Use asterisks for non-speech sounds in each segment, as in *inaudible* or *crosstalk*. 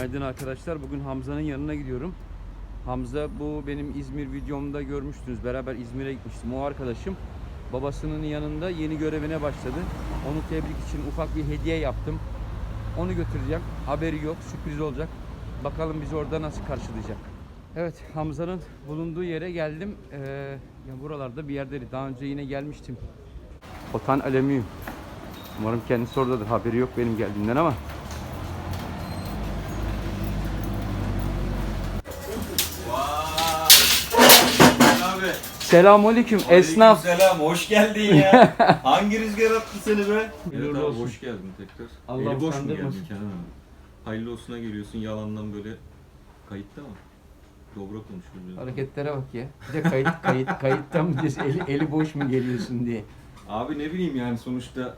Günaydın arkadaşlar. Bugün Hamza'nın yanına gidiyorum. Hamza bu benim İzmir videomda görmüştünüz. Beraber İzmir'e gitmiştim. O arkadaşım babasının yanında yeni görevine başladı. Onu tebrik için ufak bir hediye yaptım. Onu götüreceğim. Haberi yok. Sürpriz olacak. Bakalım bizi orada nasıl karşılayacak. Evet Hamza'nın bulunduğu yere geldim. Ee, ya buralarda bir yerdeydi. Daha önce yine gelmiştim. Otan Alüminyum. Umarım kendisi oradadır. Haberi yok benim geldiğimden ama. Abi. Selamünaleyküm esnaf. Selam, hoş geldin ya. *laughs* Hangi rüzgar attı seni be? Evet Hayırlı abi, olsun. hoş geldin tekrar. Allah Eli boş mu utandırmasın. geldin Kenan abi? Hayırlı olsuna geliyorsun, yalandan böyle kayıtta mı? Dobra konuşuyoruz. Hareketlere bak ya. Bir de kayıt *laughs* kayıt kayıttan mı diyorsun? Eli, eli boş mu geliyorsun diye. Abi ne bileyim yani sonuçta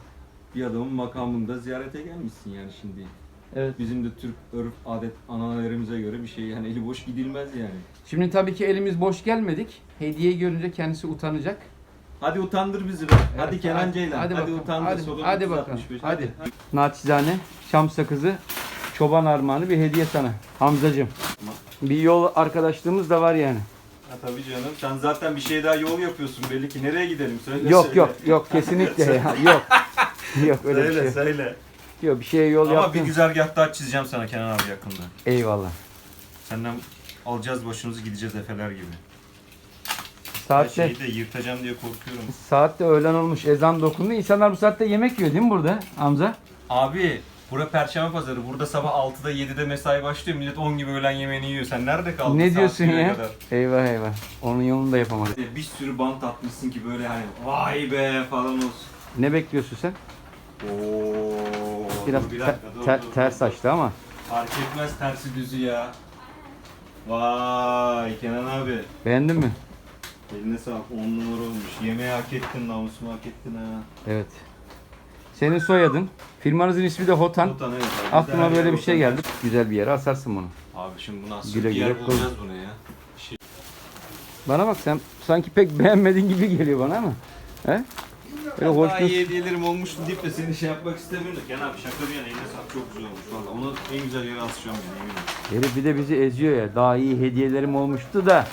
bir adamın makamında ziyarete gelmişsin yani şimdi. Evet. Bizim de Türk örf, adet, ananelerimize göre bir şey yani eli boş gidilmez yani. Şimdi tabii ki elimiz boş gelmedik. Hediyeyi görünce kendisi utanacak. Hadi utandır bizi be. hadi Evet, Kenan hadi- Ceylan. hadi Hadi, bakalım, utandır. hadi- Sodom hadi 365, bakalım, hadi. Naçizane Şam sakızı çoban armağanı bir hediye sana. Hamzacığım. Bir yol arkadaşlığımız da var yani. Ha, tabii canım. Sen zaten bir şey daha yol yapıyorsun belli ki. Nereye gidelim? Söyle Yok söyle. yok yok kesinlikle ya. *laughs* Yok. Yok öyle bir söyle şey. yok. söyle. Yok bir şeye yol Ama yaptım. bir güzergah daha çizeceğim sana Kenan abi yakında. Eyvallah. Senden alacağız başımızı gideceğiz efeler gibi. Saatte Şeyi de yırtacağım diye korkuyorum. saatte öğlen olmuş. Ezan dokundu. İnsanlar bu saatte yemek yiyor değil mi burada Hamza? Abi bura perşembe pazarı. Burada sabah 6'da 7'de mesai başlıyor. Millet 10 gibi öğlen yemeğini yiyor. Sen nerede kaldın? ne saat diyorsun bire ya? kadar? Eyvah eyvah. Onun yolunu da yapamadık. Bir sürü bant atmışsın ki böyle hani vay be falan olsun. Ne bekliyorsun sen? Oo. Biraz dur bir te- dakika, dur, ter- dur, ters dur. açtı ama. Fark etmez tersi düzü ya. Vay Kenan abi. Beğendin mi? Eline sağlık 10 numara olmuş. Yemeği hak ettin, namusumu hak ettin ha. Evet. Senin soyadın. Firmanızın ismi de Hotan. Utan evet abi. Aklıma böyle bir şey utan. geldi. Güzel bir yere asarsın bunu. Abi şimdi bu nasıl Güle bir yer güle bulacağız bunu ya. Bana bak sen sanki pek *laughs* beğenmedin gibi geliyor bana ama. He? Böyle hoş Daha iyi hediyelerim olmuştu deyip de seni şey yapmak istemiyorum da. Kenan abi şaka bir yana eline sağlık çok güzel olmuş valla. Onu en güzel yere asacağım yani eminim. Herif bir de bizi eziyor ya. Daha iyi hediyelerim olmuştu da.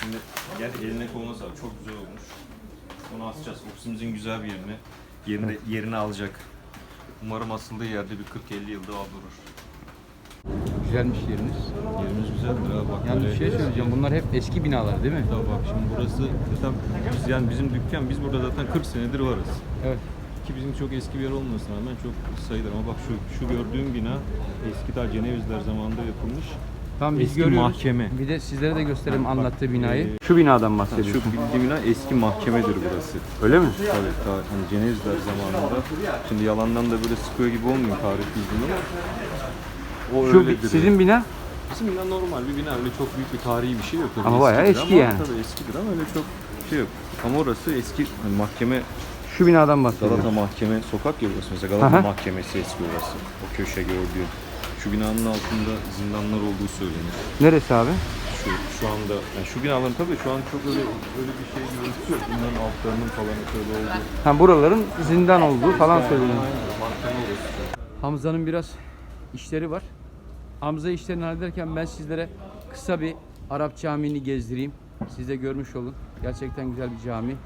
Şimdi gel eline koluna sağlık çok güzel olmuş. Onu asacağız ofisimizin güzel bir yerine. Yerine, yerini alacak. Umarım asıldığı yerde bir 40-50 yılda daha durur. Güzelmiş yeriniz. Yerimiz abi bak. Yalnız böyle- bir şey söyleyeceğim. Bunlar hep eski binalar değil mi? Tabii bak şimdi burası zaten biz yani bizim dükkan biz burada zaten 40 senedir varız. Evet. Ki bizim çok eski bir yer olmasına rağmen çok sayılır ama bak şu şu gördüğüm bina eski ta Cenevizler zamanında yapılmış. Tamam biz Eski görüyoruz. mahkeme. Bir de sizlere de gösterelim anlattığı binayı. e, Şu binadan Ha, bahsediyorsun. şu bildiğim bina eski mahkemedir burası. Öyle mi? Tabii ta hani Cenevizler zamanında. Şimdi yalandan da böyle sıkıyor gibi olmuyor tarih bildiğin ama. O Şu öyledir sizin yani. bina Bizim bina normal bir bina öyle çok büyük bir tarihi bir şey yok. Öyle Ama bayağı eskidir eski ama, yani. Tabii eskidir ama öyle çok şey yok. Ama orası eski hani mahkeme şu binadan bahsediyorsun. Galata Mahkeme sokak ya burası mesela Galata Aha. Mahkemesi eski orası. O köşe gördüğün. Şu binanın altında zindanlar olduğu söylenir. Neresi abi? Şu şu anda yani şu binaların tabii şu an çok öyle öyle bir şey görüntüsü yok. Bunların altlarının falan şöyle olduğu. Ha buraların zindan olduğu falan söyleniyor. Hamza'nın biraz işleri var. Hamza işlerini hallederken ben sizlere kısa bir Arap camini gezdireyim. Siz de görmüş olun. Gerçekten güzel bir cami.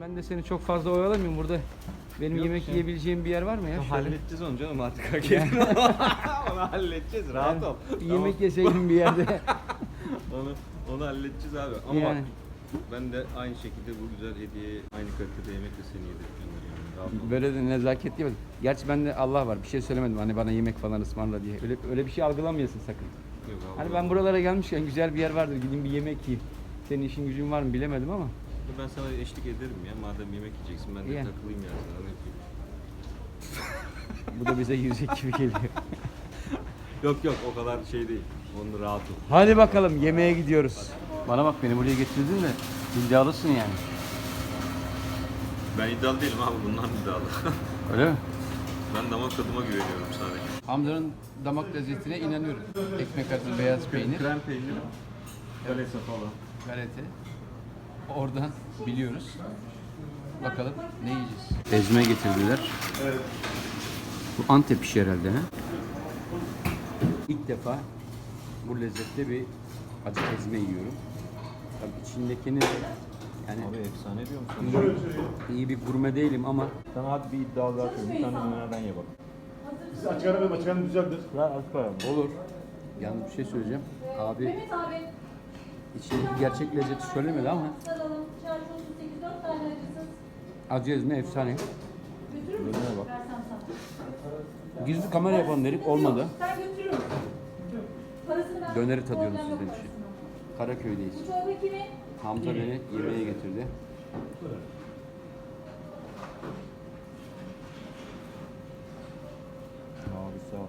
Ben de seni çok fazla oyalamayayım burada. Benim Yok yemek şey. yiyebileceğim bir yer var mı ya? Şöyle. Halledeceğiz onu canım artık hak edin. *laughs* onu halledeceğiz rahat ol. Bir yemek yeseydim bir yerde. *laughs* Onu, onu halledeceğiz abi. Ama Yani. bak ben de aynı şekilde bu güzel hediye aynı kalitede yemekle seni yani. Rahat ol. Böyle de nezaket diyemedim. Gerçi bende Allah var. Bir şey söylemedim hani bana yemek falan ısmarla diye. Öyle öyle bir şey algılamayasın sakın. Yok abi. Hani ben buralara gelmişken güzel bir yer vardır. Gideyim bir yemek yiyeyim. Senin işin gücün var mı bilemedim ama. Ben sana eşlik ederim ya. Madem yemek yiyeceksin ben de Yani. takılayım ya sana. Ne yapayım? Bu da bize yüzük gibi geliyor. *laughs* Yok yok o kadar şey değil. Onu rahat ol. Hadi bakalım yemeğe gidiyoruz. Bana bak beni buraya getirdin de iddialısın yani. Ben iddialı değilim abi bundan iddialı. *laughs* Öyle mi? ben damak tadıma güveniyorum sadece. Hamza'nın damak lezzetine inanıyorum. Ekmek arası beyaz peynir, Krem peyniri, galeta falan. galete. Oradan biliyoruz. Bakalım ne yiyeceğiz? Ezme getirdiler. Bu Antep işi herhalde ha? İlk defa bu lezzetli bir acı ezme yiyorum. Tabii içindekini yani Abi efsane diyor musun? iyi bir gurme değilim ama Sana hadi bir iddia daha koyayım. Bir tane dönerden ye bak. Biz açık ara verelim, açık ara güzeldir. Ver az koyalım. olur. Yalnız bir şey söyleyeceğim. Abi Mehmet abi. İçindeki gerçek lezzeti söylemedi ama Saralım. Şarj 38 4 tane acısız. acı ezme efsane. Götürür bak. Gizli kamera yapalım dedik olmadı. Sen götürür müsün? Parasını ben Döneri tadıyorum sizden için. Karaköy'deyiz. Bu çorba kimin? Hamza beni yemeğe getirdi. Abi sağ ol.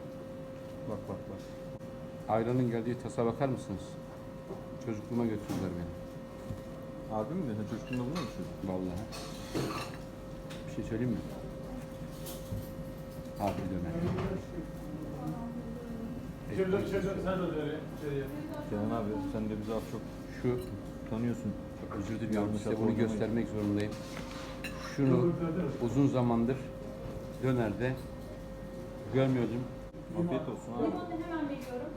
Bak bak bak. Ayranın geldiği tasa bakar mısınız? Çocukluğuma götürdüler beni. Abi mi? Sen çocukluğunda bunu mu düşündün? Vallahi. Bir şey söyleyeyim mi? Harbi döner. Kenan abi sen de bizi az çok Şu tanıyorsun. çok özür diliyorum Yanlış size bunu göstermek zorundayım. Şunu uzun zamandır dönerde görmüyordum. Afiyet olsun abi. Limonunu hemen veriyorum.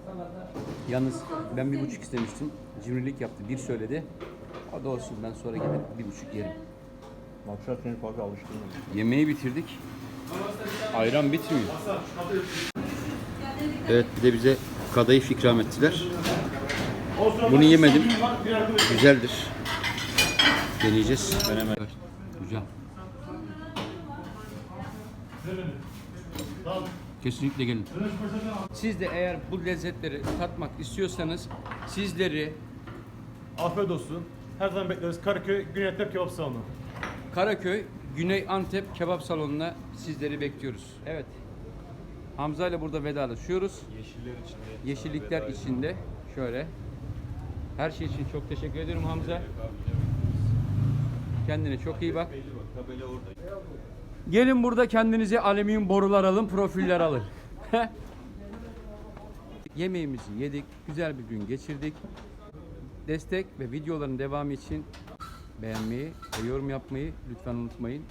Yalnız ben bir buçuk istemiştim. Cimrilik yaptı. Bir söyledi. O da olsun ben sonra gelir bir buçuk yerim. Maksat seni fazla alıştırmadım. Yemeği bitirdik. Ayran bitmiyor. Evet bir de bize kadayıf ikram ettiler. Bunu yemedim. Güzeldir. Deneyeceğiz. Ben hemen Güzel. Kesinlikle gelin. Siz de eğer bu lezzetleri tatmak istiyorsanız sizleri Afiyet olsun. Her zaman bekleriz. Karaköy Güneytep Kebap Salonu. Karaköy Güney Antep Kebap Salonu'na sizleri bekliyoruz. Evet. Hamza ile burada vedalaşıyoruz. yeşiller içinde. Yeşillikler içinde şöyle. Her şey için çok teşekkür ederim Hamza. Kendine çok iyi bak. Belli bak tabela orada. Gelin burada kendinize alüminyum borular alın, profiller alın. *laughs* Yemeğimizi yedik, güzel bir gün geçirdik. Destek ve videoların devamı için beğenmeyi ve yorum yapmayı lütfen unutmayın.